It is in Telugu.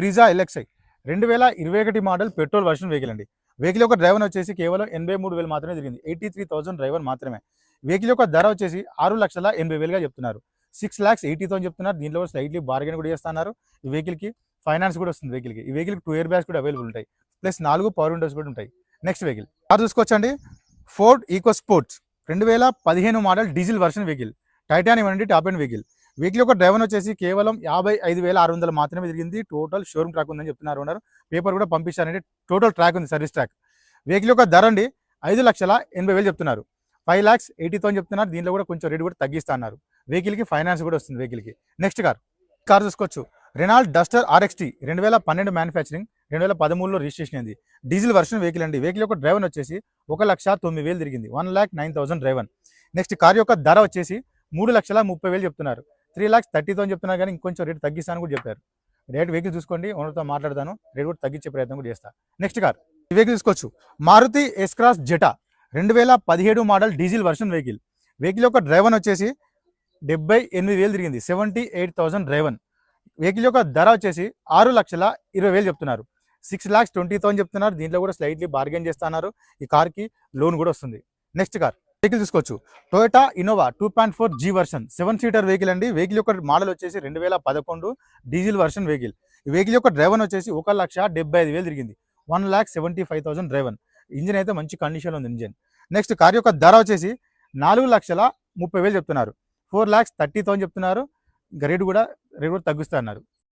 బ్రీజా ఎల్ఎక్స్ఐ. రెండు వేల ఇరవై ఒకటి మోడల్ పెట్రోల్ వర్షన్ వెహికల్ అండి. వెహికల్ యొక్క డ్రైవర్ వచ్చేసి కేవలం ఎనభై మూడు వేలు మాత్రమే తిరిగింది ఎయిటీ త్రీ థౌసండ్ డ్రైవర్ మాత్రమే. వెహికల్ యొక్క ధర వచ్చేసి ఆరు లక్షల ఎనభై వేలుగా చెప్తున్నారు. సిక్స్ ల్యాక్స్ ఎయిటీ థౌసండ్ చెప్తున్నారు. దీంట్లో స్లైట్లీ బార్గెన్ కూడా చేస్తున్నారు. ఈ వెహికల్కి ఫైనాన్స్ కూడా వస్తుంది వెహికల్కి. ఈ వెహికల్కి టూ ఇయర్ బ్యాగ్స్ కూడా అవైలబుల్ ఉంటాయి. ప్లస్ నాలుగు పవర్ విండోస్ కూడా ఉంటాయి. నెక్స్ట్ వెహికల్ కార్ చూసుకోవచ్చండి. ఫోర్డ్ ఈకో స్పోర్ట్స్ రెండు వేల పదిహేను model diesel version vehicle. Titanium అండి టాప్ అండ్ వెహికల్ వెహికల్ యొక్క డ్రైవర్ వచ్చేసి కేవలం యాభై ఐదు వేల ఆరు వందలు మాత్రమే తిరిగింది. టోటల్ షోరూమ్ ట్రాక్ ఉందని చెప్తున్నారు ఉన్నారు పేపర్ కూడా పంపించారంటే టోటల్ ట్రాక్ ఉంది సర్వీస్ ట్రాక్. వెహికల్ యొక్క ధర అండి ఐదు లక్షల ఎనభై వేలు చెప్తున్నారు. ఫైవ్ ల్యాక్స్ ఎయిటీ థౌసండ్ చెప్తున్నారు. దీనిలో కూడా కొంచెం రేటు కూడా తగ్గిస్తా అన్నారు వెహికల్కి ఫైనాన్స్ కూడా వస్తుంది వెహికల్కి నెక్స్ట్ కార్. కార్ చూసుకోవచ్చు. రెనాల్డ్ డస్టర్ ఆర్ఎక్స్టీ రెండు వేల పన్నెండు మ్యానుఫ్యాక్చరింగ్ రెండు వేల పదమూడులో రిజిస్ట్రేషన్ అయింది. డీజిల్ వర్షన్ వెహికల్ అండి. వెహికల్ యొక్క డ్రైవర్ వచ్చేసి ఒక లక్ష తొమ్మిది వేలు తిరిగింది. One lakh nine thousand driver. Next car యొక్క ధర వచ్చేసి మూడు లక్షల ముప్పై వేలు చెప్తున్నారు. త్రీ ల్యాక్స్ థర్టీ థౌసండ్ చెప్తున్నా కానీ ఇంకొంచెం రేట్ తగ్గిస్తాను కూడా చెప్పారు. రేట్ వెహికల్ చూసుకోండి ఓనర్తో మాట్లాడతాను రేట్ కూడా తగ్గించే ప్రయత్నం కూడా చేస్తాను నెక్స్ట్ కార్ ఈ వెహికల్ తీసుకోవచ్చు. మారుతి ఎస్క్రాస్ జెటా రెండు వేల పదిహేడు model diesel version vehicle. Vehicle యొక్క డ్రైవర్ వచ్చేసి డెబ్బై ఎనిమిది వేలు తిరిగింది seventy eight thousand driven. Vehicle యొక్క ధర వచ్చేసి ఆరు లక్షల ఇరవై వేలు చెప్తున్నారు. సిక్స్ ల్యాక్స్ ట్వంటీ థౌసండ్ చెప్తున్నారు దీంట్లో కూడా స్లైట్లీ బార్గెన్ చేస్తున్నారు ఈ కార్కి లోన్ కూడా వస్తుంది. నెక్స్ట్ కార్ వెహికల్ తీసుకోవచ్చు. Toyota Innova two point four G version seven seater vehicle అండి. వెహికల్ యొక్క మోడల్ వచ్చేసి రెండు వేల పదకొండు డీజిల్ వర్షన్ వెహికల్ ఈ వెహికల్ యొక్క డ్రైవర్ వచ్చేసి ఒక లక్ష డెబ్బై ఐదు వేలు తిరిగింది. One lakh seventy five thousand driver engine అయితే మంచి కండిషన్ ఉంది ఇంజిన్. నెక్స్ట్ కార్ యొక్క ధర వచ్చేసి నాలుగు లక్షల ముప్పై వేలు చెప్తున్నారు. ఫోర్ ల్యాక్స్ థర్టీ థౌసండ్ చెప్తున్నారు. ఇంకా రేటు కూడా రేటు కూడా తగ్గిస్తా అన్నారు